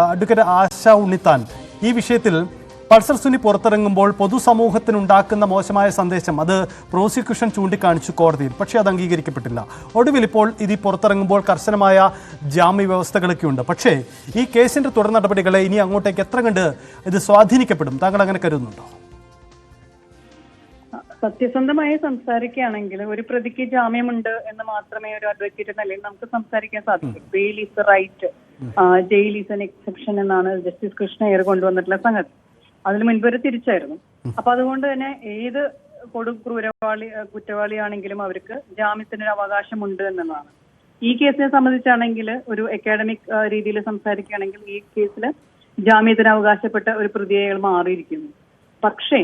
Advocate ആശ ഉണ്ണിത്താൻ. ഈ വിഷയത്തിൽ Pulsar Suni പുറത്തിറങ്ങുമ്പോൾ പൊതുസമൂഹത്തിനുണ്ടാക്കുന്ന മോശമായ സന്ദേശം അത് പ്രോസിക്യൂഷൻ ചൂണ്ടിക്കാണിച്ചു കോടതിയിൽ പക്ഷേ അത് അംഗീകരിക്കപ്പെട്ടില്ല. ഒടുവിൽ ഇപ്പോൾ ഇത് പുറത്തിറങ്ങുമ്പോൾ കർശനമായ ജാമ്യ വ്യവസ്ഥകളൊക്കെ ഉണ്ട് പക്ഷേ ഈ കേസിന്റെ തുടർ നടപടികളെ ഇനി അങ്ങോട്ടേക്ക് എത്ര കണ്ട് ഇത് സ്വാധീനിക്കപ്പെടും? താങ്കൾ അങ്ങനെ കരുതുന്നുണ്ടോ? സത്യസന്ധമായി സംസാരിക്കുകയാണെങ്കിൽ ഒരു പ്രതിക്ക് ജാമ്യമുണ്ട് എന്ന് മാത്രമേ ഒരു അഡ്വക്കേറ്റ് നിലയിൽ നമുക്ക് സംസാരിക്കാൻ സാധിക്കൂ. Bail is right jail is an exception എന്നാണ് ജസ്റ്റിസ് കൃഷ്ണയ്യർ കൊണ്ടുവന്നിട്ടുള്ള സംഗതി. അതിന് മുൻപ് ഒരു തിരിച്ചായിരുന്നു. അപ്പൊ അതുകൊണ്ട് തന്നെ ഏത് കൊടു ക്രൂരവാളി കുറ്റവാളിയാണെങ്കിലും അവർക്ക് ജാമ്യത്തിനൊരു അവകാശമുണ്ട് എന്നതാണ് ഈ കേസിനെ സംബന്ധിച്ചാണെങ്കിൽ ഒരു അക്കാഡമിക് രീതിയിൽ സംസാരിക്കുകയാണെങ്കിൽ ഈ കേസിൽ ജാമ്യത്തിന് അവകാശപ്പെട്ട ഒരു പ്രതിയകൾ മാറിയിരിക്കുന്നു. പക്ഷേ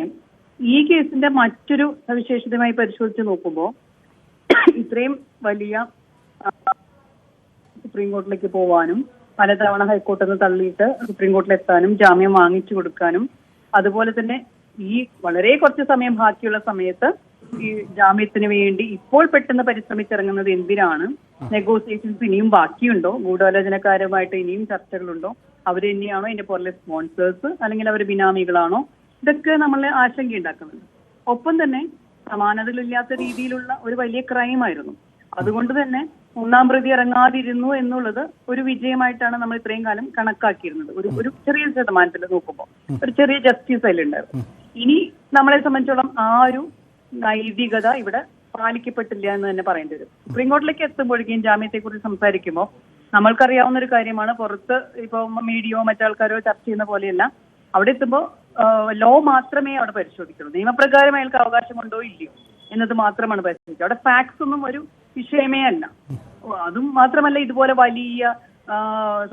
ഈ കേസിന്റെ മറ്റൊരു സവിശേഷതയുമായി പരിശോധിച്ച് നോക്കുമ്പോൾ ഇത്രയും വലിയ സുപ്രീം കോർട്ടിലേക്ക് പോവാനും പലതവണ ഹൈക്കോർട്ടിൽ നിന്ന് തള്ളിയിട്ട് സുപ്രീം എത്താനും ജാമ്യം വാങ്ങിച്ചു കൊടുക്കാനും. അതുപോലെ തന്നെ ഈ വളരെ കുറച്ച് സമയം ബാക്കിയുള്ള സമയത്ത് ഈ ജാമ്യത്തിന് വേണ്ടി ഇപ്പോൾ പെട്ടെന്ന് പരിശ്രമിച്ചിറങ്ങുന്നത് എന്തിനാണ്? നെഗോസിയേഷൻസ് ഇനിയും ബാക്കിയുണ്ടോ? ഗൂഢാലോചനക്കാരുമായിട്ട് ഇനിയും ചർച്ചകളുണ്ടോ? അവർ തന്നെയാണോ ഇതിന്റെ പുറകിലെ സ്പോൺസേഴ്സ് അല്ലെങ്കിൽ അവർ ബിനാമികളാണോ? ഇതൊക്കെ നമ്മൾ ആശങ്കയുണ്ടാക്കുന്നുണ്ട്. ഒപ്പം തന്നെ സമാനതകളില്ലാത്ത രീതിയിലുള്ള ഒരു വലിയ ക്രൈം ആയിരുന്നു. അതുകൊണ്ട് തന്നെ ഒന്നാം പ്രതി ഇറങ്ങാതിരുന്നു എന്നുള്ളത് ഒരു വിജയമായിട്ടാണ് നമ്മൾ ഇത്രയും കാലം കണക്കാക്കിയിരുന്നത്. ഒരു ഒരു ചെറിയ ശതമാനത്തിൽ നോക്കുമ്പോൾ ഒരു ചെറിയ ജസ്റ്റിസ് അതിലുണ്ടായിരുന്നു ഇനി നമ്മളെ സംബന്ധിച്ചോളം ആ ഒരു നൈതികത ഇവിടെ പാലിക്കപ്പെട്ടില്ല എന്ന് തന്നെ പറയേണ്ടി വരും. സുപ്രീം കോടതിയിലേക്ക് എത്തുമ്പോഴേക്കും ജാമ്യത്തെ കുറിച്ച് സംസാരിക്കുമ്പോൾ നമ്മൾക്കറിയാവുന്ന ഒരു കാര്യമാണ് പുറത്ത് ഇപ്പൊ മീഡിയയോ മറ്റാൾക്കാരോ ചർച്ച ചെയ്യുന്ന പോലെയല്ല. അവിടെ എത്തുമ്പോൾ ലോ മാത്രമേ അവിടെ പരിശോധിക്കുള്ളൂ. നിയമപ്രകാരം അയാൾക്ക് അവകാശമുണ്ടോ ഇല്ലയോ എന്നത് മാത്രമാണ് പരിശോധിക്കുക. അവിടെ ഫാക്ട്സ് ഒന്നും ഒരു വിഷയമേ അല്ല അതും മാത്രമല്ല ഇതുപോലെ വലിയ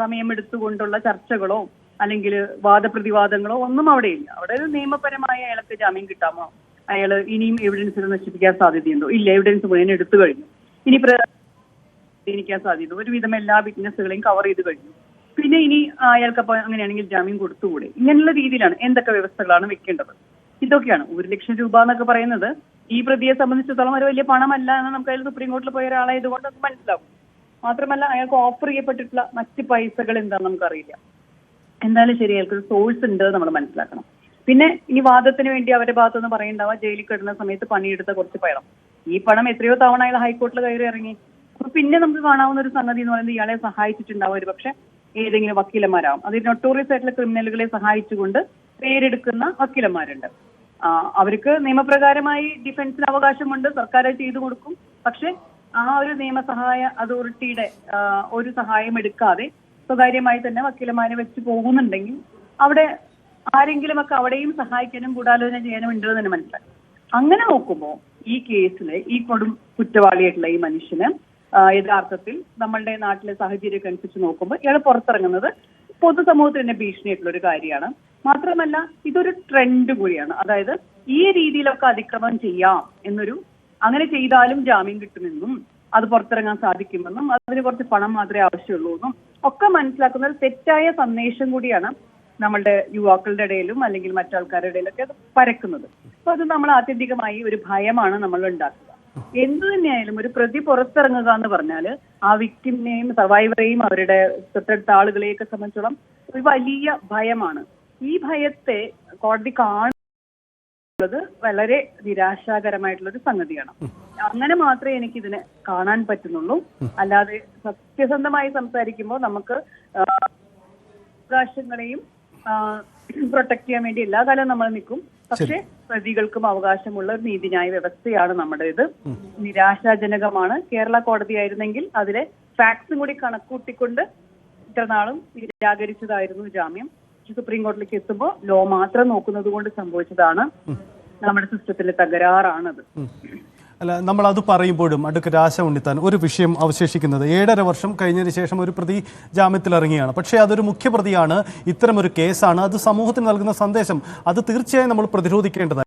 സമയമെടുത്തുകൊണ്ടുള്ള ചർച്ചകളോ അല്ലെങ്കിൽ വാദപ്രതിവാദങ്ങളോ ഒന്നും അവിടെ ഇല്ല അവിടെ ഒരു നിയമപരമായ അയാൾക്ക് ജാമ്യം കിട്ടാമോ? അയാൾ ഇനിയും എവിഡൻസിൽ നശിപ്പിക്കാൻ സാധ്യതയുണ്ടോ? ഇല്ല എവിഡൻസ് മുഴുവൻ എടുത്തു കഴിഞ്ഞു. ഇനി പ്രതിനിക്കാൻ സാധ്യത ഒരുവിധം എല്ലാ വിറ്റ്നസ്സുകളെയും കവർ ചെയ്ത് കഴിഞ്ഞു. പിന്നെ ഇനി അയാൾക്ക് അപ്പൊ അങ്ങനെയാണെങ്കിൽ ജാമ്യം കൊടുത്തുകൂടെ? ഇങ്ങനെയുള്ള രീതിയിലാണ് എന്തൊക്കെ വ്യവസ്ഥകളാണ് വെക്കേണ്ടത്? ഇതൊക്കെയാണ്. ഒരു ലക്ഷം രൂപ എന്നൊക്കെ പറയുന്നത് ഈ പ്രതിയെ സംബന്ധിച്ചിടത്തോളം ഒരു വലിയ പണമല്ല എന്ന് നമുക്ക് അതിൽ സുപ്രീം കോടതിയിൽ പോയ ഒരാളായത് കൊണ്ട് നമുക്ക് മനസ്സിലാവും. മാത്രമല്ല അയാൾക്ക് ഓഫർ ചെയ്യപ്പെട്ടിട്ടുള്ള മറ്റ് പൈസകൾ എന്താണെന്ന് നമുക്കറിയില്ല. എന്തായാലും ശരി അയാൾക്ക് ഒരു സോഴ്സ് ഉണ്ട് നമ്മൾ മനസ്സിലാക്കണം. പിന്നെ ഈ വാദത്തിന് വേണ്ടി അവരുടെ ഭാഗത്തുനിന്ന് പറയുന്നുണ്ടാവുക ജയിലിൽ കിടന്ന സമയത്ത് പണിയെടുത്ത കുറച്ച് പണം. ഈ പണം എത്രയോ തവണ അയാൾ ഹൈക്കോർട്ടിൽ കയറി ഇറങ്ങി. അപ്പൊ പിന്നെ നമുക്ക് കാണാവുന്ന ഒരു സംഗതി എന്ന് പറയുന്നത് ഇയാളെ സഹായിച്ചിട്ടുണ്ടാവും ഒരു പക്ഷെ ഏതെങ്കിലും വക്കീലന്മാരാവും. അതിൽ നൊട്ടോറിയസ് ആയിട്ടുള്ള ക്രിമിനലുകളെ സഹായിച്ചുകൊണ്ട് പേരെടുക്കുന്ന വക്കീലന്മാരുണ്ട്. അവർക്ക് നിയമപ്രകാരമായി ഡിഫൻസിന് അവകാശമുണ്ട്. സർക്കാർ ചെയ്തു കൊടുക്കും. പക്ഷെ ആ ഒരു നിയമസഹായ അതോറിറ്റിയുടെ ഒരു സഹായം എടുക്കാതെ സ്വകാര്യമായി തന്നെ വക്കീലന്മാരെ വെച്ച് പോകുന്നുണ്ടെങ്കിൽ അവിടെ ആരെങ്കിലുമൊക്കെ അവിടെയും സഹായിക്കാനും ഗൂഢാലോചന ചെയ്യാനും ഉണ്ടോ എന്ന് മനസ്സിലായി. അങ്ങനെ നോക്കുമ്പോൾ ഈ കേസിൽ ഈ കൊടും കുറ്റവാളിയായിട്ടുള്ള ഈ മനുഷ്യന് യഥാർത്ഥത്തിൽ നമ്മളുടെ നാട്ടിലെ സാഹചര്യമൊക്കെ അനുസരിച്ച് നോക്കുമ്പോൾ ഇയാൾ പുറത്തിറങ്ങുന്നത് പൊതുസമൂഹത്തിന് ഭീഷണിയായിട്ടുള്ള ഒരു കാര്യമാണ്. മാത്രമല്ല ഇതൊരു ട്രെൻഡ് കൂടിയാണ്. അതായത് ഈ രീതിയിലൊക്കെ അതിക്രമം ചെയ്യാം എന്നൊരു അങ്ങനെ ചെയ്താലും ജാമ്യം കിട്ടുമെന്നും അത് പുറത്തിറങ്ങാൻ സാധിക്കുമെന്നും അതിന് കുറച്ച് പണം മാത്രമേ ആവശ്യമുള്ളൂ എന്നും ഒക്കെ മനസ്സിലാക്കുന്ന ഒരു തെറ്റായ സന്ദേശം കൂടിയാണ് നമ്മളുടെ യുവാക്കളുടെ ഇടയിലും അല്ലെങ്കിൽ മറ്റാൾക്കാരുടെ ഇടയിലൊക്കെ അത് പരക്കുന്നത്. അപ്പൊ അത് നമ്മൾ ആത്യന്തികമായി ഒരു ഭയമാണ് നമ്മൾ ഉണ്ടാക്കുക. എന്തു തന്നെയായാലും ഒരു പ്രതി പുറത്തിറങ്ങുക എന്ന് പറഞ്ഞാൽ ആ വിക്ടിമിനെയും സർവൈവറെയും അവരുടെ തൊട്ടടുത്ത ആളുകളെയൊക്കെ സംബന്ധിച്ചോളം ഒരു വലിയ ഭയമാണ്. ഈ ഭയത്തെ കോടതി കാണുന്നത് വളരെ നിരാശാകരമായിട്ടുള്ള ഒരു സംഗതിയാണ് അങ്ങനെ മാത്രമേ എനിക്ക് ഇതിനെ കാണാൻ പറ്റുന്നുള്ളൂ. അല്ലാതെ സത്യസന്ധമായി സംസാരിക്കുമ്പോൾ നമുക്ക് അവകാശങ്ങളെയും പ്രൊട്ടക്ട് ചെയ്യാൻ വേണ്ടി എല്ലാ കാലവും നമ്മൾ നിൽക്കും. പക്ഷേ പ്രതികൾക്കും അവകാശമുള്ള ഒരു നീതിന്യായ വ്യവസ്ഥയാണ് നമ്മുടെ ഇത് നിരാശാജനകമാണ്. കേരള കോടതി ആയിരുന്നെങ്കിൽ അതിലെ ഫാക്ട്സും കൂടി കണക്കൂട്ടിക്കൊണ്ട് ഇത്രനാളും നിരാകരിച്ചതായിരുന്നു ജാമ്യം. സുപ്രീം കോടതിയിലേക്ക് എത്തുമ്പോൾ ലോ മാത്രം നോക്കുന്നത് കൊണ്ട് സംഭവിച്ചതാണ്. നമ്മുടെ സിസ്റ്റത്തിലെ തകരാറാണത്. അല്ല നമ്മൾ അത് പറയുമ്പോഴും അഡ്വക്കേറ്റ് ആശ ഉണ്ണിത്താൻ ഒരു വിഷയം അവശേഷിക്കുന്നത് ഏഴര വർഷം കഴിഞ്ഞതിന് ശേഷം ഒരു പ്രതി ജാമ്യത്തിൽ ഇറങ്ങിയാണ്. പക്ഷേ അതൊരു മുഖ്യപ്രതിയാണ്. ഇത്തരമൊരു കേസാണ്. അത് സമൂഹത്തിന് നൽകുന്ന സന്ദേശം. അത് തീർച്ചയായും നമ്മൾ പ്രതിരോധിക്കേണ്ടതാണ്